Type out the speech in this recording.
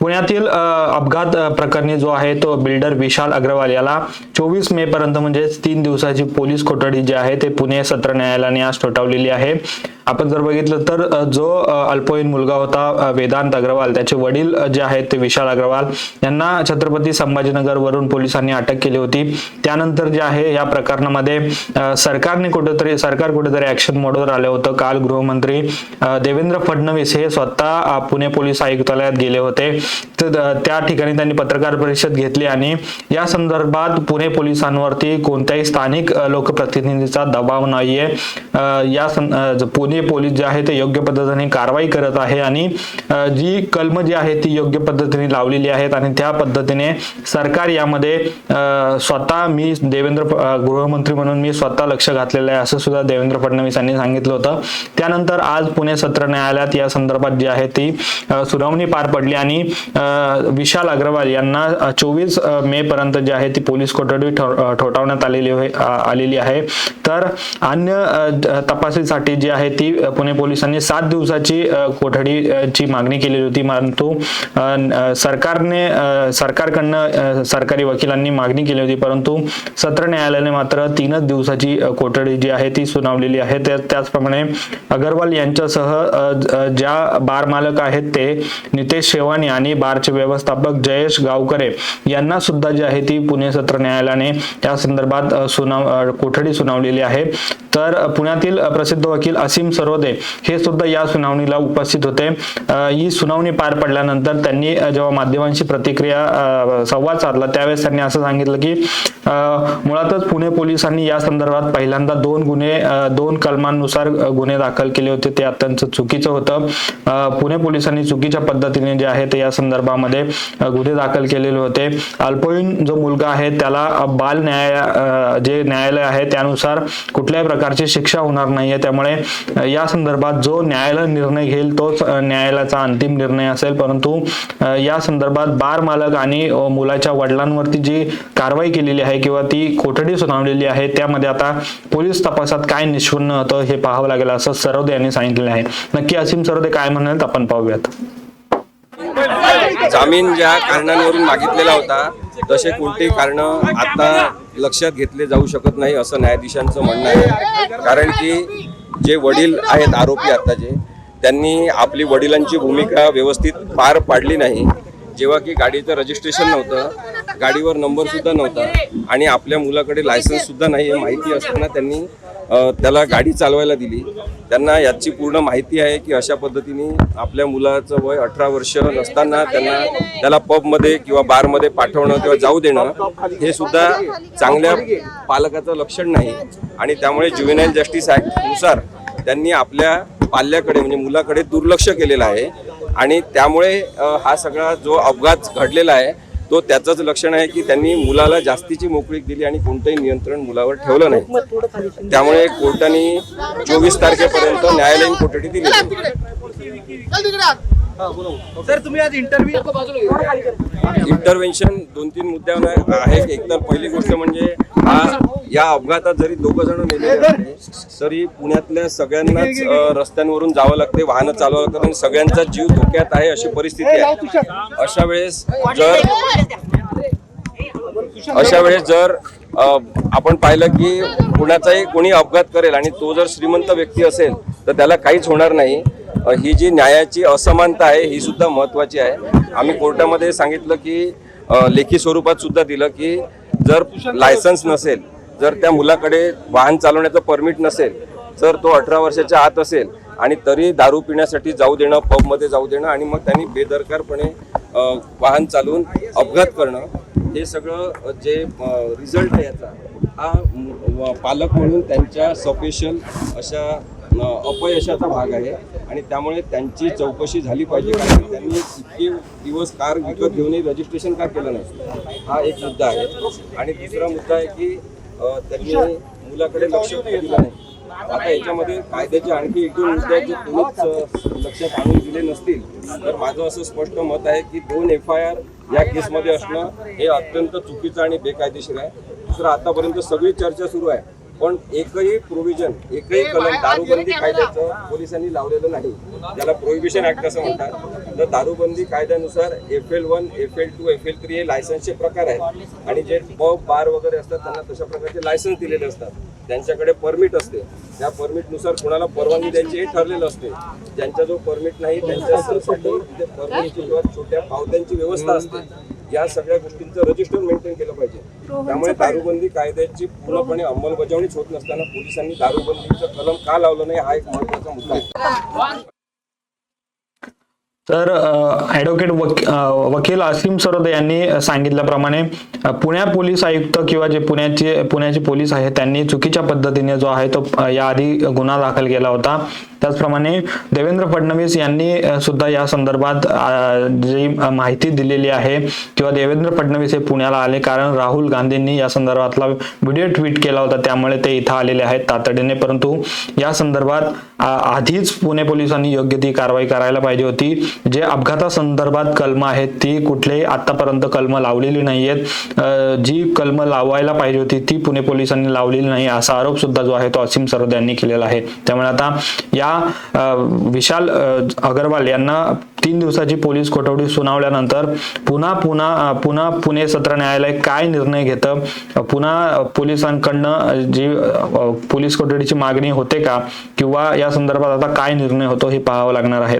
पुण्यातील अपघात प्रकरणी जो आहे तो बिल्डर विशाल अग्रवाल याला चोवीस मे पर्यंत म्हणजे तीन दिवसाची पोलीस कोठडी जी आहे ते पुणे सत्र न्यायालयाने आज ठोठावलेली आहे. आपण जर बघितलं तर जो अल्पवयीन मुलगा होता वेदांत अग्रवाल त्याचे वडील जे आहेत ते विशाल अग्रवाल यांना छत्रपती संभाजीनगर वरून पोलिसांनी अटक केली होती. त्यानंतर जे आहे या प्रकरणामध्ये सरकारने कुठेतरी सरकार कुठेतरी ऍक्शन मोडवर आलं होतं. काल गृहमंत्री देवेंद्र फडणवीस हे स्वतः पुणे पोलीस आयुक्तालयात गेले होते. तर त्या ठिकाणी त्यांनी पत्रकार परिषद घेतली आणि या संदर्भात पुणे पोलिसांवरती कोणत्याही स्थानिक लोकप्रतिनिधीचा दबाव नाहीये. या पुणे पोलीस जे आहे ते योग्य पद्धतीने कारवाई करत आहे आणि जी कलम जी आहे ती योग्य पद्धतीने लावलेली आहेत आणि त्या पद्धतीने सरकार यामध्ये स्वतः मी देवेंद्र गृहमंत्री म्हणून मी स्वतः लक्ष घातलेलं आहे असं सुद्धा देवेंद्र फडणवीस यांनी सांगितलं होतं. त्यानंतर आज पुणे सत्र न्यायालयात या संदर्भात जी आहे ती सुनावणी पार पडली आणि विशाल अग्रवाल यांना चोवीस मे पर्यंत जी आहे ती पोलीस कोठडी ठोठावण्यात आलेली आहे- आलेली आहे. तर अन्य तपासीसाठी जी आहे ती पुणे पोलिसांनी सात दिवसाची कोठडीची मागणी केलेली होती. परंतु सरकारने सरकारकडनं सरकारी वकिलांनी मागणी केली होती. परंतु सत्र न्यायालयाने मात्र तीनच दिवसाची कोठडी जी आहे ती सुनावलेली आहे. त्याचप्रमाणे अगरवाल यांच्यासह ज्या बार मालक आहेत ते नितेश शेवानी आणि बारचे व्यवस्थापक जयेश गावकरे यांना सुद्धा जी आहे ती पुणे सत्र न्यायालयाने त्या संदर्भात सुनाव कोठडी सुनावलेली आहे. तर पुण्यातील प्रसिद्ध वकील असीम सरोदे हे सुद्धा या सुनावणीला उपस्थित होते. ही सुनावणी पार पडल्यानंतर त्यांनी जेव्हा माध्यमांशी प्रतिक्रिया संवाद साधला त्यावेळेस त्यांनी असं सांगितलं की मुळातच पुणे पोलिसांनी या संदर्भात पहिल्यांदा दोन गुन्हे दोन कलमांनुसार गुन्हे दाखल केले होते. ते अत्यंत चुकीचं होतं. पुणे पोलिसांनी चुकीच्या पद्धतीने जे आहे ते या संदर्भामध्ये गुन्हे दाखल केलेले होते. अल्पवयीन जो मुलगा आहे त्याला बाल न्याय जे न्यायालय आहे त्यानुसार कुठल्याही प्रकारची शिक्षा होणार नाहीये. त्यामुळे या संदर्भात जो न्यायालय निर्णय घेईल तोच न्यायालयाचा अंतिम निर्णय असेल. परंतु या संदर्भात बार मालक आणि मुलाच्या वडिलांवरती जी कारवाई केलेली आहे किंवा ती कोठडी सुनावलेली आहे त्यामध्ये आता पोलीस तपासात काय निष्पन्न होतं हे पाहावं लागेल असं सरोदे यांनी सांगितलेलं आहे. नक्की असीम सरोदे काय म्हणाल आपण पाहूयात. जामीन ज्या कारणांवरून मागितलेला होता तसे कोणतेही कारण आता लक्षात घेतले जाऊ शकत नाही असं न्यायाधीशांचं म्हणणं आहे. कारण की जे वडील आहेत आरोपी आताचे त्यांनी आपली वडिलांची भूमिका व्यवस्थित पार पाडली नाही. जेव्हा की गाडीचं रजिस्ट्रेशन नव्हतं गाडीवर नंबरसुद्धा नव्हता आणि आपल्या मुलाकडे लायसन्ससुद्धा नाही हे माहिती असताना त्यांनी त्याला गाडी चालवायला दिली. त्यांना याची पूर्ण माहिती आहे की अशा पद्धतीने आपल्या मुलाचं वय अठरा वर्ष नसताना त्यांना त्याला पबमध्ये किंवा बारमध्ये पाठवणं किंवा जाऊ देणं हे सुद्धा चांगल्या पालकाचं लक्षण नाही. आणि त्यामुळे ज्युएनाईल जस्टिस ॲक्टनुसार त्यांनी आपल्या पाल्याकडे म्हणजे मुलाकडे दुर्लक्ष केलेलं आहे. आणि त्यामुळे हा सगळा जो अपघात घडलेला आहे तो त्याचंच लक्षण आहे की त्यांनी मुलाला जास्तीची मोकळीक दिली आणि कोणतंही नियंत्रण मुलावर ठेवलं नाही. त्यामुळे कोर्टाने चोवीस तारखेपर्यंत न्यायालयीन कोठडी दिली. सर तुम्ही आज इंटरव्ह्यू इंटरव्हेन्शन दोन तीन मुद्द्यावर आहे. एक तर पहिली गोष्ट म्हणजे हा या अपघातात जरी दोघं जण असले तरी पुण्यातल्या सगळ्यांनाच रस्त्यांवरून जावं लागते वाहनं चालवावं लागतात आणि सगळ्यांचा जीव धोक्यात आहे अशी परिस्थिती आहे. अशा वेळेस जर अशा वेळेस जर आपण पाहिलं की कुणाचाही कोणी अपघात करेल आणि तो जर श्रीमंत व्यक्ती असेल तर त्याला काहीच होणार नाही. ही जी न्यायाची असमानता आहे ही सुद्धा महत्वाची आहे. आम्ही कोर्टामध्ये सांगितलं की लेखी स्वरूपात सुद्धा दिलं की जर लायसन्स नसेल जर त्या मुलाकडे वाहन चालवण्याचं परमिट नसेल तर तो अठरा वर्षाच्या आत असेल आणि तरी दारू पिण्यासाठी जाऊ देणं पबमध्ये जाऊ देणं आणि मग त्यांनी बेदरकारपणे वाहन चालवून अपघात करणं हे सगळं जे रिझल्ट आहे याचा हा पालक म्हणून त्यांच्या सपेशल अशा अपयशाचा भाग आहे. आणि त्यामुळे त्यांची चौकशी झाली पाहिजे कारण त्यांनी इतके दिवस कार विकत घेऊनही रजिस्ट्रेशन का केलं नाही? हा एक मुद्दा आहे. आणि दुसरा मुद्दा आहे की त्यांनी मुलाकडे लक्ष दिलं नाही? आता याच्यामध्ये कायद्याचे आणखी एक दोन मुद्दे जे कोणीच लक्षात आणून दिले नसतील. तर माझं असं स्पष्ट मत आहे की दोन एफ आय आर या केसमध्ये असणं हे अत्यंत चुकीचं आणि बेकायदेशीर आहे. दुसरं आतापर्यंत सगळी चर्चा सुरू आहे. पण एकही प्रोव्हिजन एकही कलम दारूबंदी कायद्याचं पोलिसांनी लावलेलं नाही. त्याला प्रोहिबिशन ऍक्ट असं म्हणतात. तर दारूबंदी कायद्यानुसार F L one F L two F L three हे लायसन्सचे प्रकार आहेत. आणि जे पब बार वगैरे असतात त्यांना तशा प्रकारचे लायसन्स दिलेले असतात. त्यांच्याकडे परमिट असते. त्या परमिटनुसार कोणाला परवानगी द्यायची हे ठरलेलं असते. ज्यांचा जो परमिट नाही त्यांच्यासाठी तिथे परमिटची किंवा छोट्या पावत्यांची व्यवस्था असते या सगळ्या गोष्टींचं रजिस्टर मेंटेन केलं पाहिजे. त्यामुळे दारूबंदी कायद्याची पूर्णपणे अंमलबजावणीच होत नसताना पोलिसांनी दारूबंदीचं कलम का लावलं नाही हा एक महत्त्वाचा मुद्दा आहे. तर ॲडव्होकेट वक अ, वकील असीम सरोदे यांनी सांगितल्याप्रमाणे पुण्या पोलीस आयुक्त किंवा जे पुण्याचे पुण्याचे पोलीस आहेत त्यांनी चुकीच्या पद्धतीने जो आहे तो याआधी गुन्हा दाखल केला होता. त्याचप्रमाणे देवेंद्र फडणवीस यांनी सुद्धा या संदर्भात जी माहिती दिलेली आहे किंवा देवेंद्र फडणवीस हे पुण्याला आले कारण राहुल गांधींनी या संदर्भातला व्हिडिओ ट्विट केला होता त्यामुळे ते इथं आलेले आहेत तातडीने. परंतु या संदर्भात आधीच पुणे पोलिसांनी योग्य ती कारवाई करायला पाहिजे होती. जे अपघातासंदर्भात कलम आहेत ती कुठलेही आतापर्यंत कलम लावलेली नाहीयेत. आहेत जी कलम लावायला पाहिजे होती ती पुणे पोलिसांनी लावलेली नाही असा आरोप सुद्धा जो आहे तो असीम सरोद यांनी केलेला आहे. त्यामुळे आता या हा विशाल अगरवाल यांना तीन दिवसाची पोलीस कोठडी सुनावल्यानंतर पुन्हा पुन्हा पुन्हा पुणे सत्र न्यायालय काय निर्णय घेतं? पुन्हा पोलिसांकडनं जी पोलीस कोठडीची मागणी होते का? किंवा या संदर्भात आता काय निर्णय होतो हे पाहावं लागणार आहे.